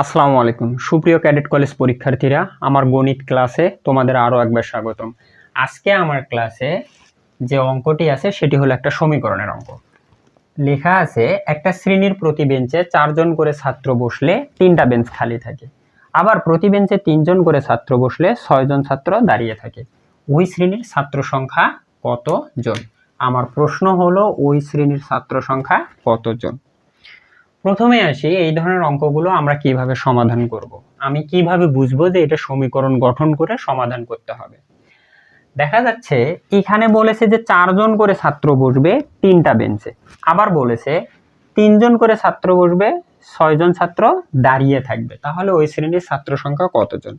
আসসালামু আলাইকুম। সুপ্রিয় ক্যাডেট কলেজ পরীক্ষার্থীরা, আমার গণিত ক্লাসে তোমাদের আরও একবার স্বাগতম। আজকে আমার ক্লাসে যে অঙ্কটি আছে, সেটি হলো একটা সমীকরণের অঙ্ক। লেখা আছে, একটা শ্রেণির প্রতি বেঞ্চে চারজন করে ছাত্র বসলে তিনটা বেঞ্চ খালি থাকে। আবার প্রতি বেঞ্চে তিনজন করে ছাত্র বসলে ছয়জন ছাত্র দাঁড়িয়ে থাকে। ওই শ্রেণির ছাত্র সংখ্যা কতজন? আমার প্রশ্ন হলো, ওই শ্রেণির ছাত্র সংখ্যা কতজন? প্রথমে আসি, এই ধরনের অঙ্কগুলো আমরা কীভাবে সমাধান করব। আমি কীভাবে বুঝব যে এটা সমীকরণ গঠন করে সমাধান করতে হবে? দেখা যাচ্ছে, এখানে বলেছে যে চারজন করে ছাত্র বসবে তিনটা বেঞ্চে আবার বলেছে, তিনজন করে ছাত্র বসবে, ছয়জন ছাত্র দাঁড়িয়ে থাকবে। তাহলে ওই শ্রেণির ছাত্র সংখ্যা কতজন?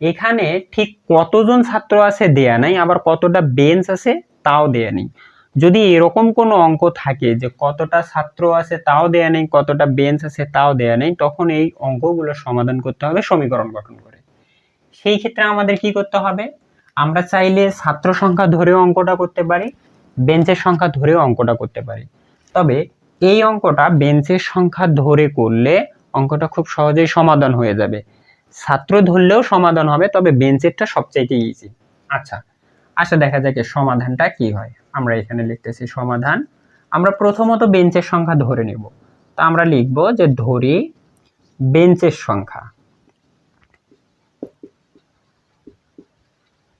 এখানে ঠিক কতজন ছাত্র আছে দেয়া নাই, আবার কতটা বেঞ্চ আছে তাও দেয়া নেই। যদি এরকম কোনো অঙ্ক থাকে যে কতটা ছাত্র আছে তাও দেয়া নেই, কতটা বেঞ্চ আছে তাও দেয়া নেই, তখন এই অঙ্কগুলো সমাধান করতে হবে সমীকরণ গঠন করে। সেই ক্ষেত্রে আমাদের কি করতে হবে? আমরা চাইলে ছাত্র সংখ্যা ধরেও অঙ্কটা করতে পারি বেঞ্চের সংখ্যা ধরেও অঙ্কটা করতে পারি। তবে এই অঙ্কটা বেঞ্চের সংখ্যা ধরে করলে অঙ্কটা খুব সহজেই সমাধান হয়ে যাবে। ছাত্র ধরলেও সমাধান হবে, তবে বেঞ্চেরটা সবচাইতে ইজি আচ্ছা আচ্ছা দেখা যাক এর সমাধানটা কি হয়। আমরা এখানে লিখতেছি সমাধান। আমরা প্রথমত বেঞ্চের সংখ্যা ধরে নেব। তা আমরা লিখব যে ধরি বেঞ্চের সংখ্যা।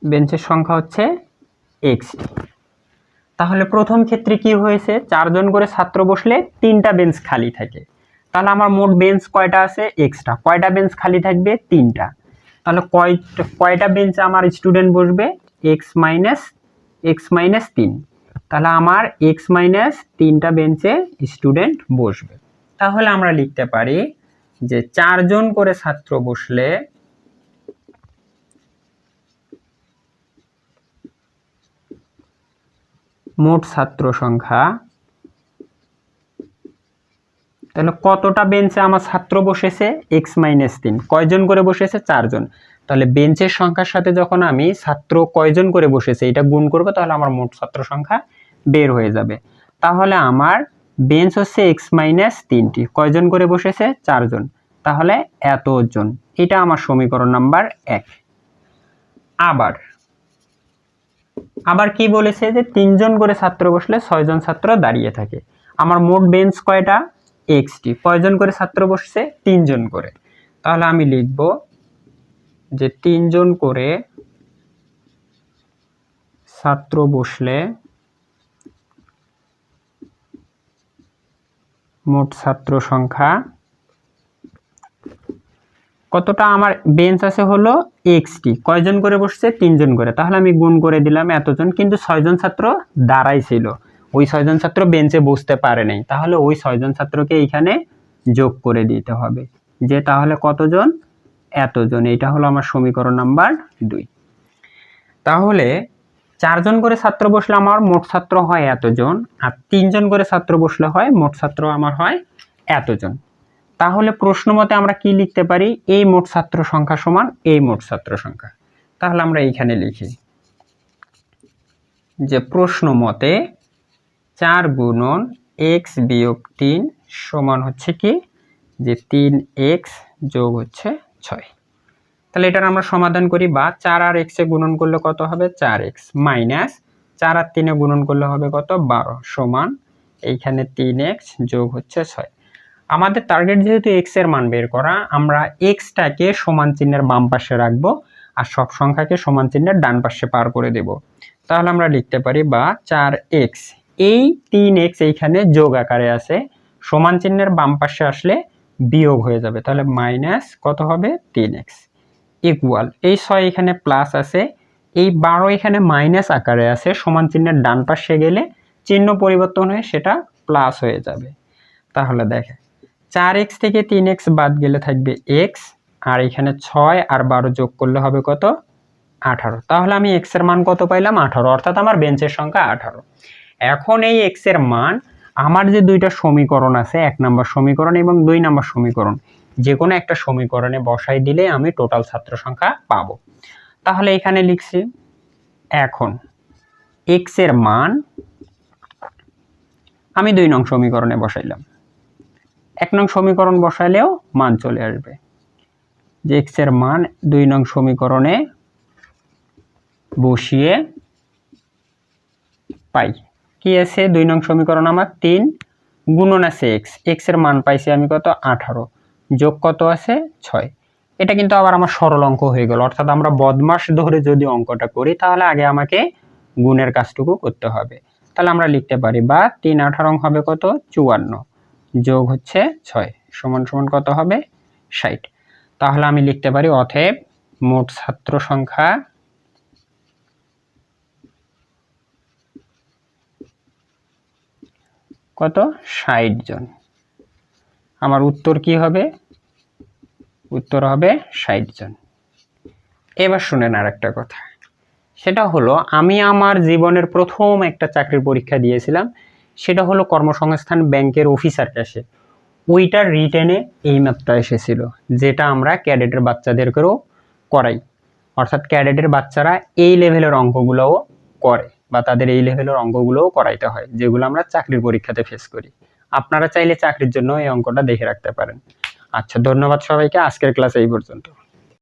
বেঞ্চের সংখ্যা হচ্ছে এক্স তাহলে প্রথম ক্ষেত্রে কি হয়েছে? চারজন করে ছাত্র বসলে তিনটা বেঞ্চ খালি থাকে। তাহলে আমার মোট বেঞ্চ কয়টা আছে? এক্সট্রা কয়টা বেঞ্চ খালি থাকবে? তিনটা। তাহলে কয় কয়টা বেঞ্চে আমার স্টুডেন্ট বসবে? এক্স মাইনাস এক্স মাইনাস তিন। তাহলে আমার এক্স মাইনাস তিনটা বেঞ্চে স্টুডেন্ট বসবে। তাহলে আমরা লিখতে পারি যে চারজন করে ছাত্র বসলে মোট ছাত্র সংখ্যা তাহলে কতটা বেঞ্চে আমার ছাত্র বসেছে? এক্স মাইনাস তিন। কয়জন করে বসেছে? চারজন। তাহলে বেঞ্চের সংখ্যার সাথে যখন আমি ছাত্র কয়জন করে বসেছে, এটা গুণ করব, তাহলে আমার মোট ছাত্র সংখ্যা বের হয়ে যাবে। তাহলে আমার বেঞ্চ হচ্ছে এক্স মাইনাস তিনটি। কয়জন করে বসেছে? চারজন। তাহলে এতজন। এটা আমার সমীকরণ নাম্বার এক। আবার আবার কি বলেছে যে তিনজন করে ছাত্র বসলে ছয়জন ছাত্র দাঁড়িয়ে থাকে। আমার মোট বেঞ্চ কয়টা? এক্সটি। কয়জন করে ছাত্র বসছে? তিনজন করে। তাহলে আমি লিখব যে তিনজন করে ছাত্র বসলে মোট ছাত্র সংখ্যা কতটা? আমার বেঞ্চ আছে হলো এক্সটি। কয়জন করে বসছে? তিনজন করে। তাহলে আমি গুণ করে দিলাম এতজন, কিন্তু ছয়জন ছাত্র দাঁড়াই ছিল ওই ছয়জন ছাত্র বেঞ্চে বসতে পারে নাই। তাহলে ওই ছয়জন ছাত্রকে এইখানে যোগ করে দিতে হবে। যে তাহলে কতজন? এতজন। এটা হলো আমার সমীকরণ নাম্বার দুই। তাহলে চারজন করে ছাত্র বসলে আমার মোট ছাত্র হয় এতজন, আর তিনজন করে ছাত্র বসলে হয়, মোট ছাত্র আমার হয় এতজন। তাহলে প্রশ্ন মতে আমরা কি লিখতে পারি? এই মোট ছাত্র সংখ্যা সমান এই মোট ছাত্র সংখ্যা। তাহলে আমরা এইখানে লিখি। যে প্রশ্ন মতে চার গুণন এক্স বিয়োগ তিন সমান হচ্ছে কি? যে তিন এক্স যোগ হচ্ছে ছয়। তাহলে এটার আমরা সমাধান করি বা চার আর এক্সে গুণন করলে কত হবে? চার এক্স মাইনাস চার আর তিনে গুণন করলে হবে কত? বারো সমান এইখানে তিন এক্স যোগ হচ্ছে ছয়। আমাদের টার্গেট যেহেতু এক্সের মান বের করা, আমরা এক্সটাকে সমান চিহ্নের বাম পাশে রাখব আর সব সংখ্যাকে সমান চিহ্নের ডান পাশে পার করে দেব। তাহলে আমরা লিখতে পারি বা চার এক্স এই তিন এক্স এইখানে যোগ আকারে আছে, সমান চিহ্নের বাম পাশে আসলে বিয়োগ হয়ে যাবে, তাহলে মাইনাস কত হবে? তিন এক্স ইকুয়াল এই ছয় এখানে প্লাস আছে, এই বারো এখানে মাইনাস আকারে আছে, সমান চিহ্নের ডান পাশে গেলে চিহ্ন পরিবর্তন হয়ে সেটা প্লাস হয়ে যাবে। তাহলে দেখে চার এক্স থেকে তিন এক্স বাদ গেলে থাকবে এক্স আর এখানে ছয় আর বারো যোগ করলে হবে কত? আঠারো। তাহলে আমি এক্সের মান কত পাইলাম? আঠারো। অর্থাৎ আমার বেঞ্চের সংখ্যা আঠারো। এখন এই এক্সের মান, আমার যে দুইটা সমীকরণ আছে, এক নম্বর সমীকরণ এবং দুই নম্বর সমীকরণ যে কোনো একটা সমীকরণে বসাই দিলে আমি টোটাল ছাত্র সংখ্যা পাবো। তাহলে এখানে লিখছি, এখন এক্সের মান, আমি দুই নং সমীকরণে বসাইলাম। এক নং সমীকরণ বসাইলেও মান চলে আসবে। যে এক্সের মান দুই নং সমীকরণে বসিয়ে পাই। কি আছে? দুই নং সমীকরণ আমার তিন। গুণন আছে এক্স এক্সের মান পাইছি আমি কত? আঠারো। যোগ কত আছে? ছয়। এটা কিন্তু আবার আমার সরল অঙ্ক হয়ে গেল। অর্থাৎ আমরা বদমাস ধরে যদি অঙ্কটা করি, তাহলে আগে আমাকে গুণের কাজটুকু করতে হবে। তাহলে আমরা লিখতে পারি, বা তিন আঠারো হবে কত? চুয়ান্ন। যোগ হচ্ছে ছয়। সমান সমান কত হবে? ষাট। তাহলে আমি লিখতে পারি অথেব মোট ছাত্র সংখ্যা কত? ষাট জন। আমার উত্তর কি হবে? উত্তর হবে ষাট জন। এবার শুনেন আর একটা কথা। সেটা হলো, আমি আমার জীবনের প্রথম একটা চাকরির পরীক্ষা দিয়েছিলাম। সেটা হলো কর্মসংস্থান ব্যাংকের অফিসার ক্যাশে ওইটার রিটেনে এই ম্যাপটা এসেছিল, যেটা আমরা ক্যাডেটের বাচ্চাদেরকেও করাই। অর্থাৎ ক্যাডেটের বাচ্চারা এই লেভেলের অঙ্কগুলোও করে। বা তাদের এই লেভেলের অঙ্কগুলোও করাইতে হয়, যেগুলো আমরা চাকরির পরীক্ষাতে ফেস করি। আপনারা চাইলে চাকরির জন্য এই অঙ্কটা দেখে রাখতে পারেন। আচ্ছা ধন্যবাদ সবাইকে। আজকের ক্লাস এই পর্যন্ত।